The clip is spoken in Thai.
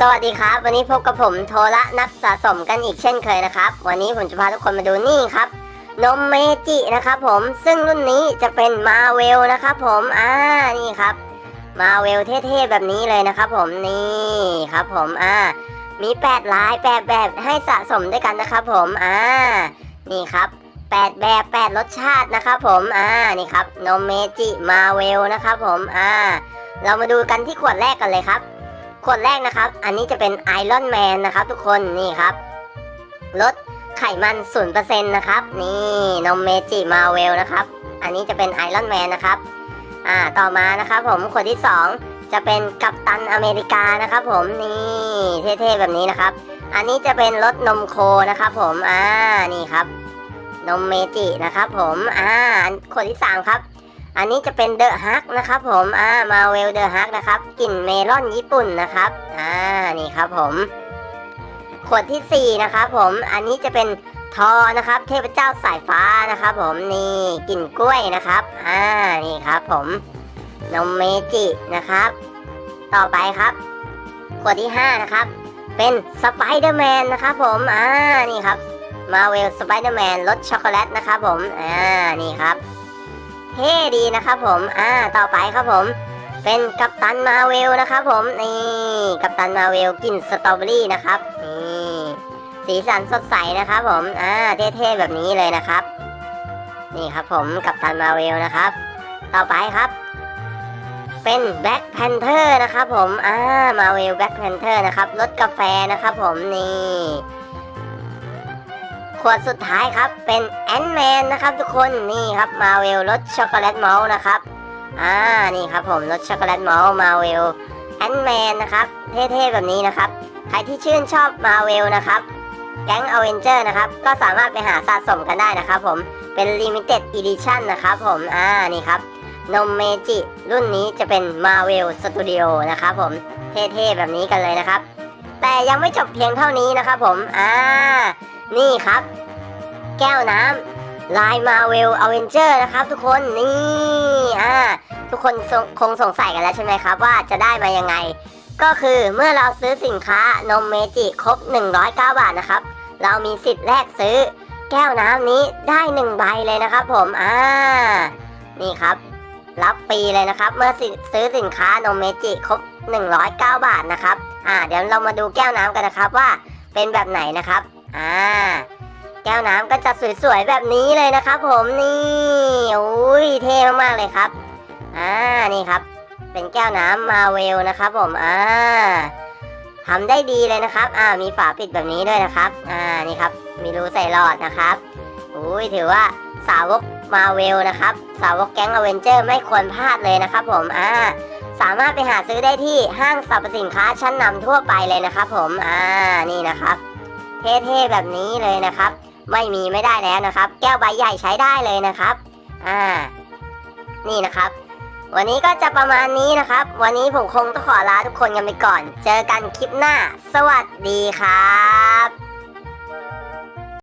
สวัสดีครับ วันนี้พบกับผมโทระนักสะสมกันอีกเช่นเคยนะครับ วันนี้ผมจะพาทุกคนมาดูนี่ครับ นมเมจินะครับผมซึ่งรุ่นนี้จะเป็นมาเวลนะครับผมอ่านี่ครับมาเวลเท่ๆแบบนี้เลยนะครับผมนี่ครับผมอ่ามี8ลาย8แบบให้สะสมด้วยกันนะครับผมอ่านี่ครับ8แบบ8รสชาตินะครับผมอ่านี่ครับนมเมจิมาเวลนะครับผมอ่าเรามาดูกันที่ขวดแรกกันเลยครับ ขวดแรกนะครับ อันนี้จะเป็นไอรอนแมนนะครับ ทุกคนนี่ครับลดไขมัน0%นะครับ นี่นมเมจิมาเวลนะครับ อันนี้จะเป็นไอรอนแมนนะครับอ่าต่อมานะครับ ผมขวดที่ 2 จะเป็นกัปตันอเมริกานะครับ ผมนี่เท่ๆแบบนี้นะครับ อันนี้จะเป็นรสนมโคนะครับ ผมอ่านี่ครับ นมเมจินะครับ ผมอ่าขวดที่ 3 ครับ อันนี้จะเป็นเดอะฮักนะครับผมอ่ามาเวลเดอะฮักนะครับกลิ่นเมลอนญี่ปุ่นนะครับอ่านี่ครับผม ขวดที่ 4 นะครับผมอันนี้จะเป็นทอนะครับ เทพเจ้าสายฟ้านะครับ ผมนี่กลิ่นกล้วยนะครับอ่านี่ครับผมนมเมจินะครับ ต่อไปครับ ขวดที่ 5 นะครับ เป็นสไปเดอร์แมนนะครับผมอ่านี่ครับมาเวลสไปเดอร์แมนรสช็อกโกแลตนะครับผมอ่านี่ครับ เท่ดีนะครับผม อ่า ต่อไปครับผม เป็นกัปตันมาเวลนะครับผม นี่ กัปตันมาเวลกินสตรอเบอรี่นะครับ นี่ สีสันสดใสนะครับผม อ่า เท่ๆแบบนี้เลยนะครับ นี่ครับผมกัปตันมาเวลนะครับ ต่อไปครับ เป็นแบ็ c แพนเทอร์นะครับผม อ่า มาเวลแบ็ c แพนเทอร์นะครับรสกาแฟนะครับผม นี่ ขวดสุดท้ายครับ เป็น นนะครับทุกคนนี่ครับมาเวลรสช็อกโกแลตมอลนะครับอ่านี่ครับผมรสช็อกโกแลตมอลมาเวลแอนแมนนะครับเท่ๆแบบนี้นะครับใครที่ชื่นชอบมาเวลนะครับแก๊งอเวนเจอร์นะครับก็สามารถไปหาสะสมกันได้นะครับผมเป็น Limited Edition นะครับผมอ่านี่ครับนมเมจิรุ่นนี้จะเป็น Marvel Studio นะครับผมเท่ๆแบบนี้กันเลยนะครับ แต่ยังไม่จบเพียงเท่านี้นะครับผมอ่านี่ครับ แก้วน้ำ ลาย Marvel Avenger นะครับทุกคนนี่อ่าทุกคนคงสงสัยกันแล้วใช่ไหมครับ ว่าจะได้มายังไง ก็คือเมื่อเราซื้อสินค้านมเมจิครบ 109 บาทนะครับ เรามีสิทธิ์แลกซื้อ แก้วน้ำนี้ได้1ใบเลยนะครับผมอ่านี่ครับรับฟรีเลยนะครับ เมื่อซื้อสินค้านมเมจิครบ 109 บาทนะครับ อ่า เดี๋ยวเรามาดูแก้วน้ำกันนะครับว่าเป็นแบบไหนนะครับ อ่า แก้วน้ำก็จะสวยๆแบบนี้เลยนะครับผมนี่โอ้ยเท่มากๆเลยครับอ่านี่ครับ เป็นแก้วน้ำมาเวลนะครับ ผมอ่าทำได้ดีเลยนะครับ อ่ามีฝาปิดแบบนี้ด้วยนะครับ อ่านี่ครับ มีรูใส่หลอดนะครับอุ้ยถือว่าสาวกมาเวลนะครับ สาวกแก๊งอเวนเจอร์ไม่ควรพลาดเลยนะครับ ผมอ่าสามารถไปหาซื้อได้ที่ห้างสรรพสินค้าชั้นนำทั่วไปเลยนะครับ ผมอ่านี่นะครับ เท่ๆแบบนี้เลยนะครับ ไม่มีไม่ได้แล้วนะครับ แก้วใบใหญ่ใช้ได้เลยนะครับ อ่า นี่นะครับ วันนี้ก็จะประมาณนี้นะครับ วันนี้ผมคงต้องขอลาทุกคนกันไปก่อน เจอกันคลิปหน้า สวัสดีครับ